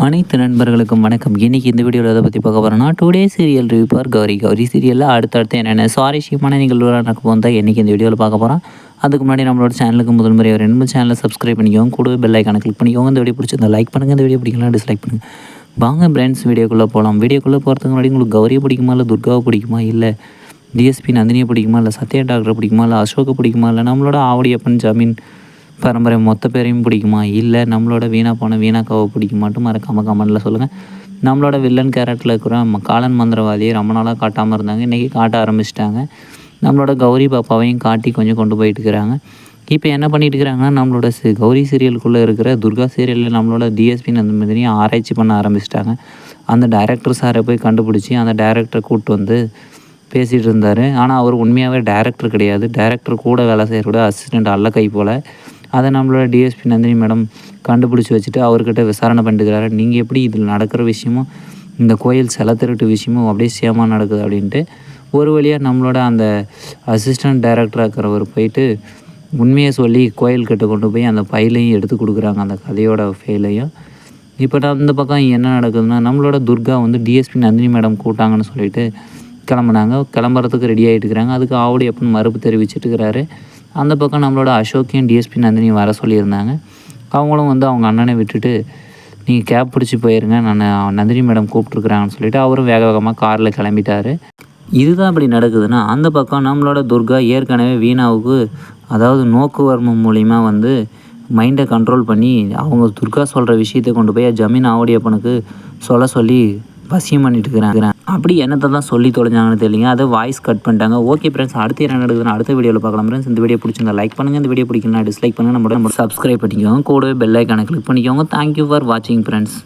அனைத்து நண்பர்களுக்கும் வணக்கம். இன்றைக்கி இந்த வீடியோவில் எதை பற்றி பார்க்க போகிறோம்னா today serial review Gauri. Gauri சீரியலில் அடுத்தடுத்து என்னென்ன சுவாரஸ்யமான நிகழ்வுகள் நடக்க போகுது தான் இன்றைக்கி இந்த வீடியோவில் பார்க்க போகிறோம் அதுக்கு முன்னாடி நம்மளோட சேனலுக்கு முதல் முறை ஒரு ரெண்டு சேனலை சப்ஸ்கிரைப் பண்ணிக்கோங்க. கூடவே பெல் ஐக்கானை கிளிக் பண்ணிக்கோங்க. இந்த வீடியோ பிடிச்சிருந்தா லைக் பண்ணுங்கள் இந்த வீடியோ பிடிக்கலாம் டிஸ்லைக் பண்ணுங்கள் வாங்க பிராண்ட்ஸ் வீடியோக்குள்ளே போகலாம் வீடியோக்குள்ளே போகிறதுக்கு முன்னாடி உங்களுக்கு கௌரியை பிடிக்குமா இல்லை துர்காவை பிடிக்குமா இல்லை டிஎஸ்பி நந்தினியை பிடிக்குமா இல்லை சத்யா டாக்டரை பிடிக்குமா இல்லை அசோக்கை பிடிக்குமா இல்லை நம்மளோட ஆவடியப்பன் ஜமீன் பரம்பரை மொத்த பேரையும் பிடிக்குமா? இல்லை நம்மளோட வீணாக போன வீணாக்காவை பிடிக்குமாட்டும் மறக்காம கமெண்டில் சொல்லுங்கள் நம்மளோட வில்லன் கேரக்டரில் இருக்கிற ம- காலன் மந்திரவாதியை ரொம்ப நாளாக காட்டாமல் இருந்தாங்க. இன்றைக்கி காட்ட ஆரம்பிச்சிட்டாங்க. நம்மளோட கௌரி பாப்பாவையும் காட்டி கொஞ்சம் கொண்டு போயிட்டு இருக்கிறாங்க. இப்போ என்ன பண்ணிட்டு இருக்கிறாங்கன்னா நம்மளோட சி கௌரி சீரியலுக்குள்ளே இருக்கிற துர்கா சீரியலில் நம்மளோட டிஎஸ்பி அந்த மாதிரியும் ஆராய்ச்சி பண்ண ஆரம்பிச்சிட்டாங்க. அந்த டைரக்டர் சாரை போய் கண்டுபிடிச்சி அந்த டைரக்டரை கூப்பிட்டு வந்து பேசிகிட்டு இருந்தார். ஆனால் அவர் உண்மையாகவே டைரக்டர் கிடையாது. டைரக்டர் கூட வேலை செய்கிறோட அசிஸ்டண்ட் அல்ல கை போல். அதை நம்மளோட டிஎஸ்பி நந்தினி மேடம் கண்டுபிடிச்சி வச்சுட்டு அவர்கிட்ட விசாரணை பண்ணிட்டுக்கிறாரு. நீங்கள் எப்படி இதில் நடக்கிற விஷயமும் இந்த கோயில் சில திருட்டு விஷயமும் அப்படியே சேமாக நடக்குது அப்படின்ட்டு ஒரு வழியாக நம்மளோட அந்த அசிஸ்டண்ட் டைரக்டராக இருக்கிறவர் போயிட்டு உண்மையை சொல்லி கோயில்கிட்ட கொண்டு போய் அந்த ஃபைலையும் எடுத்து கொடுக்குறாங்க அந்த கதையோட ஃபைலையும் இப்போ அந்த பக்கம் என்ன நடக்குதுன்னா நம்மளோட துர்கா வந்து டிஎஸ்பி நந்தினி மேடம் கூட்டாங்கன்னு சொல்லிட்டு கிளம்புனாங்க. கிளம்புறதுக்கு ரெடி ஆகிட்டு இருக்கிறாங்க அதுக்கு ஆவடி எப்படின்னு மறுப்பு தெரிவிச்சிட்டு இருக்கிறாரு அந்த பக்கம் நம்மளோட அசோக்கையும் டிஎஸ்பி நந்தினி வர சொல்லியிருந்தாங்க. அவங்களும் வந்து அவங்க அண்ணனை விட்டுட்டு நீங்கள் கேப் பிடிச்சி போயிருங்க நான் நந்தினி மேடம் கூப்பிட்ருக்குறாங்கன்னு சொல்லிட்டு அவரும் வேக வேகமாக காரில் கிளம்பிட்டாரு. இதுதான் இப்படி நடக்குதுன்னா அந்த பக்கம் நம்மளோட துர்கா ஏற்கனவே வீணாவுக்கு அதாவது நோக்குவர்மம் மூலிமா வந்து மைண்டை கண்ட்ரோல் பண்ணி அவங்க துர்கா சொல்கிற விஷயத்தை கொண்டு போய் ஜமீன் ஆவடியப்பனுக்கு சொல்ல சொல்லி வசியம் பண்ணிட்டு இருக்கிறாங்க அப்படி என்னத்தை தான் சொல்லி தொலைஞ்சாங்கன்னு தெரியல அதை வாய்ஸ் கட் பண்ணிட்டாங்க. ஓகே ஃப்ரெண்ட்ஸ் அடுத்து என்ன நடக்குதுன்னு அடுத்த வீடியோவில் பார்க்கலாம் ஃப்ரெண்ட்ஸ் இந்த வீடியோ பிடிச்சிருந்தா லைக் பண்ணுங்கள் இந்த வீடியோ பிடிக்கலாம் டிஸ்லைக் பண்ணுங்கள் நம்மளோட நம்ம சப்ஸ்கிரைப் பண்ணிக்கோங்க. கூடவே பெல் ஐக்கானை கிளிக் பண்ணிக்கோங்க. தேங்க்யூ ஃபார் வாட்சிங் ஃப்ரெண்ட்ஸ்